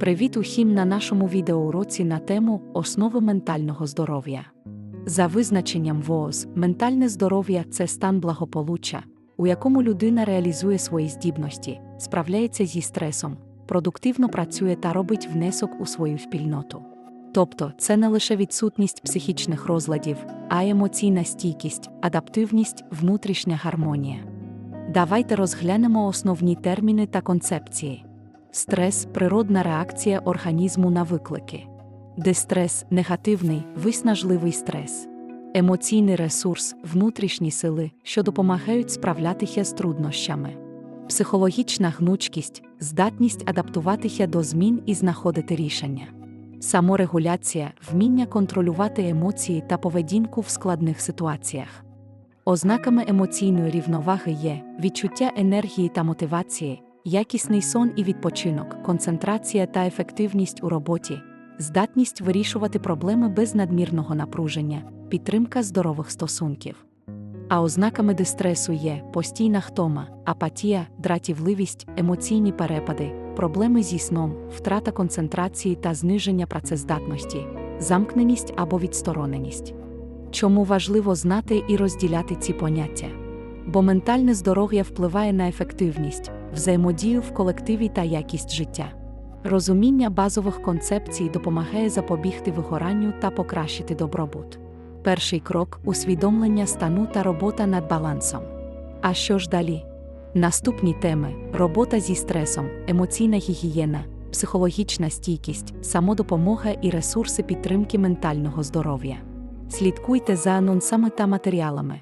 Привіт усім на нашому відеоуроці на тему Основи ментального здоров'я. За визначенням ВООЗ, ментальне здоров'я це стан благополуччя, у якому людина реалізує свої здібності, справляється зі стресом, продуктивно працює та робить внесок у свою спільноту. Тобто, це не лише відсутність психічних розладів, а й емоційна стійкість, адаптивність, внутрішня гармонія. Давайте розглянемо основні терміни та концепції. Стрес природна реакція організму на виклики. Дистрес негативний, виснажливий стрес. Емоційний ресурс, внутрішні сили, що допомагають справлятися з труднощами. Психологічна гнучкість, здатність адаптуватися до змін і знаходити рішення. Саморегуляція, вміння контролювати емоції та поведінку в складних ситуаціях. Ознаками емоційної рівноваги є відчуття енергії та мотивації, якісний сон і відпочинок, концентрація та ефективність у роботі, здатність вирішувати проблеми без надмірного напруження, підтримка здорових стосунків. А ознаками дистресу є постійна втома, апатія, дратівливість, емоційні перепади, проблеми зі сном, втрата концентрації та зниження працездатності, замкненість або відстороненість. Чому важливо знати і розділяти ці поняття? Бо ментальне здоров'я впливає на ефективність, взаємодію в колективі та якість життя. Розуміння базових концепцій допомагає запобігти вигоранню та покращити добробут. Перший крок усвідомлення стану та робота над балансом. А що ж далі? Наступні теми: робота зі стресом, емоційна гігієна, психологічна стійкість, самодопомога і ресурси підтримки ментального здоров'я. Слідкуйте за анонсами та матеріалами.